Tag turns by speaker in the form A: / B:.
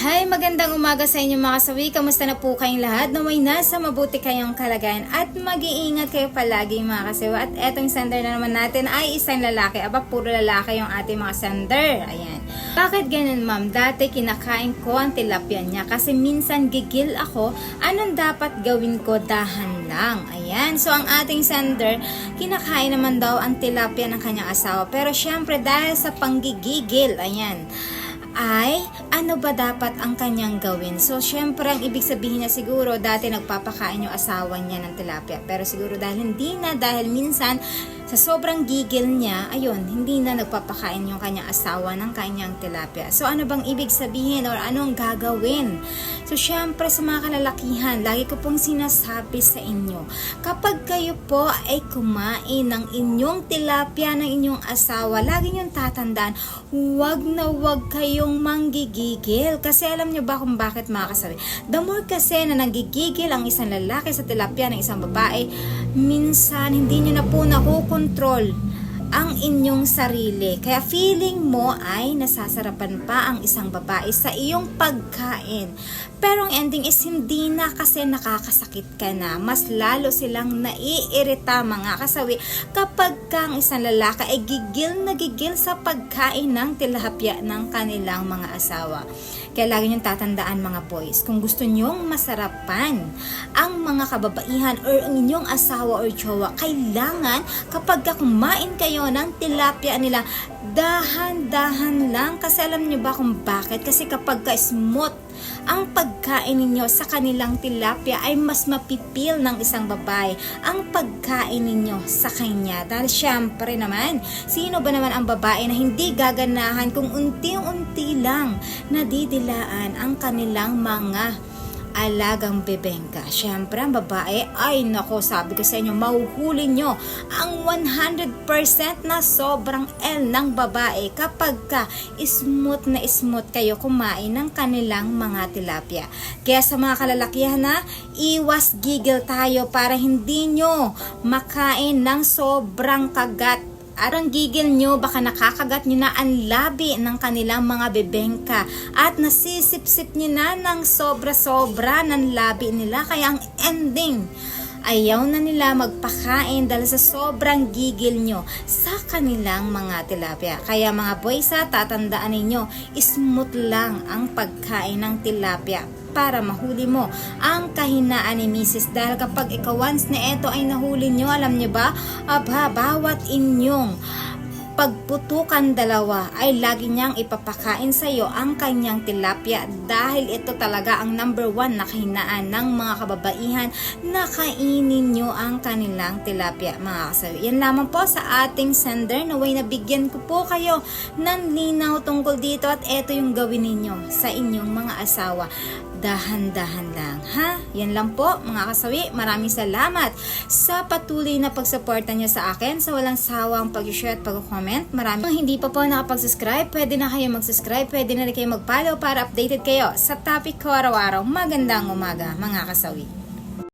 A: Hi, magandang umaga sa inyo mga kasawi. Kamusta na po kayong lahat? Naway nasa mabuti kayong kalagayan at mag-iingat kayo palagi mga kasawi. At etong sender na naman natin ay isang lalaki. Aba, puro lalaki yung ating mga sender. Ayan. Bakit ganun ma'am? Dati kinakain ko ang tilapia niya kasi minsan gigil ako. Anong dapat gawin ko? Dahan lang. Ayan. So ang ating sender, kinakain naman daw ang tilapia ng kanyang asawa. Pero syempre dahil sa panggigigil, ayan ay ano ba dapat ang kanyang gawin? So, syempre, ang ibig sabihin niya siguro, dati nagpapakain yung asawa niya ng tilapia. Pero siguro dahil hindi na, dahil minsan, sa sobrang gigil niya, ayun, hindi na nagpapakain yung kanyang asawa ng kanyang tilapia. So, ano bang ibig sabihin or anong gagawin? So, syempre, sa mga kalalakihan, lagi ko pong sinasabi sa inyo, kapag kayo po ay kumain ng inyong tilapia ng inyong asawa, lagi niyong tatandaan, huwag na huwag kayong manggigigil. Kasi alam niyo ba kung bakit mga kasabi? The more kasi na nagigigil ang isang lalaki sa tilapia ng isang babae, minsan hindi niyo na po nakukontrol ang inyong sarili. Kaya feeling mo ay nasasarapan pa ang isang babae sa iyong pagkain. Pero ang ending is hindi na kasi nakakasakit ka na. Mas lalo silang naiirita mga kasawi kapag ka ang isang lalaki ay gigil na gigil sa pagkain ng tilapia ng kanilang mga asawa. Kaya lagi niyong tatandaan mga boys, kung gusto niyong masarapan ang mga kababaihan or ang inyong asawa or jowa, kailangan kapag ka kumain kayo ng tilapia nila, dahan-dahan lang. Kasi alam niyo ba kung bakit? Kasi kapag ka smooth ang pagkain ninyo sa kanilang tilapia ay mas mapipil ng isang babae ang pagkain ninyo sa kanya. Dahil syempre naman, sino ba naman ang babae na hindi gaganahan kung unti-unti lang nadidilaan ang kanilang mga alagang bebengka. Siyempre, ang babae, ay nako, sabi ko sa inyo, mahuhuli nyo ang 100% na sobrang L ng babae kapag ka smooth na smooth kayo kumain ng kanilang mga tilapia. Kaya sa mga kalalakihan na, iwas gigil tayo para hindi nyo makain ng sobrang kagat Arang gigil nyo, baka nakakagat nyo na ang labi ng kanilang mga bebengka at nasisip-sip nyo na ng sobra-sobra ng labi nila. Kaya ang ending, ayaw na nila magpakain dahil sa sobrang gigil nyo sa kanilang mga tilapia. Kaya mga boys ha, tatandaan ninyo, smooth lang ang pagkain ng tilapia para mahuli mo ang kahinaan ni Mrs. Dahil kapag ikaw once na ito ay nahuli nyo, alam nyo ba, aba, bawat inyong pagputukan dalawa ay lagi niyang ipapakain sa iyo ang kanyang tilapia dahil ito talaga ang number one na kahinaan ng mga kababaihan na kainin niyo ang kanilang tilapia mga kasawi. Yan lamang po sa ating sender na way na bigyan ko po kayo ng linaw tungkol dito at ito yung gawin ninyo sa inyong mga asawa dahan-dahan lang, ha? Yan lang po, mga kasawi. Maraming salamat sa patuloy na pagsuporta niyo sa akin, sa walang sawang pag-share at pag-comment. Maraming kung hindi pa po nakapag-subscribe, pwede na kayo mag-subscribe, pwede na rin kayo mag-follow para updated kayo sa topic ko araw-araw. Magandang umaga, mga kasawi.